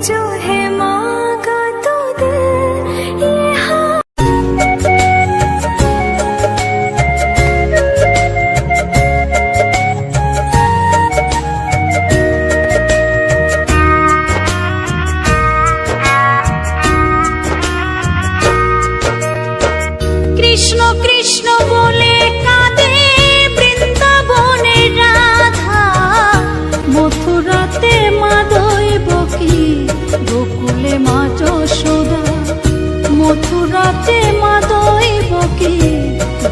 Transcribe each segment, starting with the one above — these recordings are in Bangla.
जो है तो हाँ। कृष्ण कृष्ण রাতে মা দৈব কি গোকুলে মা যশোদা মথুরাতে মা দৈব কি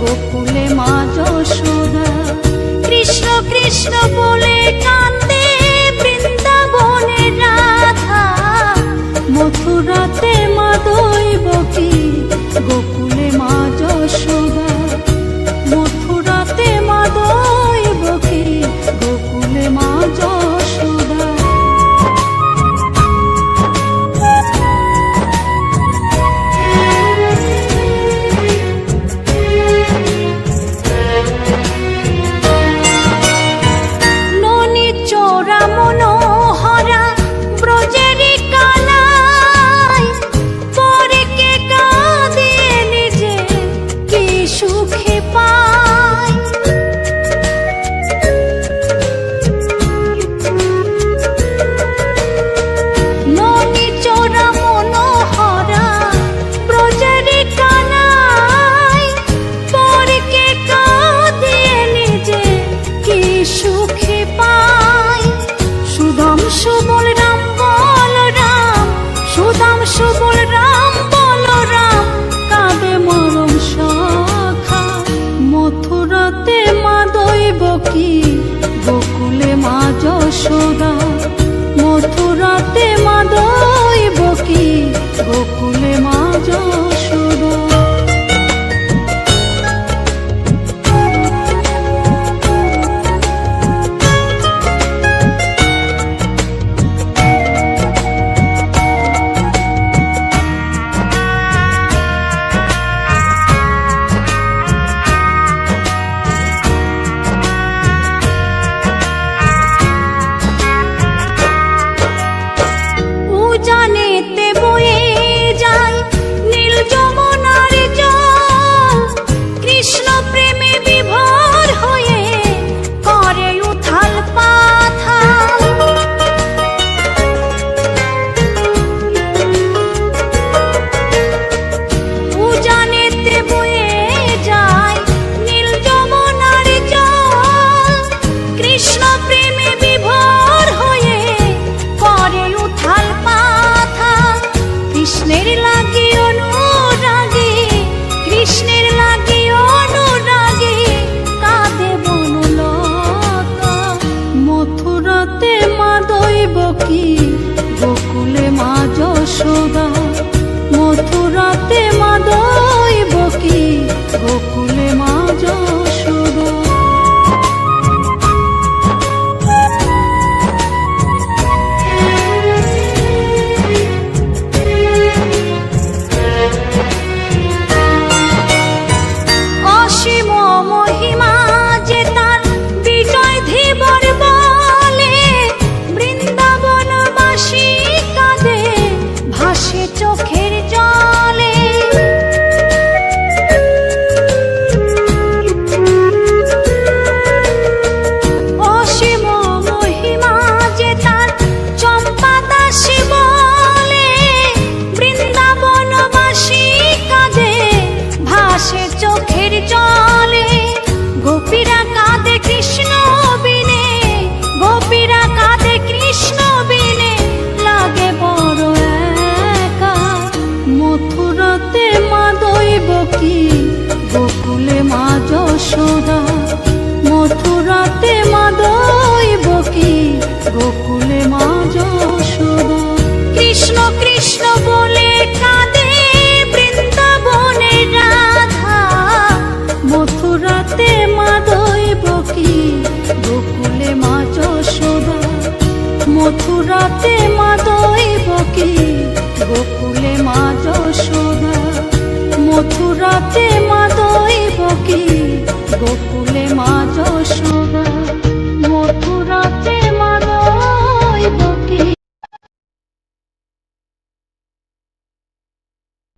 গোকুলে মা যশোদা কৃষ্ণ কৃষ্ণ বলে কান্দে বৃন্দাবনে রাধা। মথুরাতে মা দৈব কি গোকুল মা যশো কি গোকুলে মা যশোদা মথুরাতে মা 受到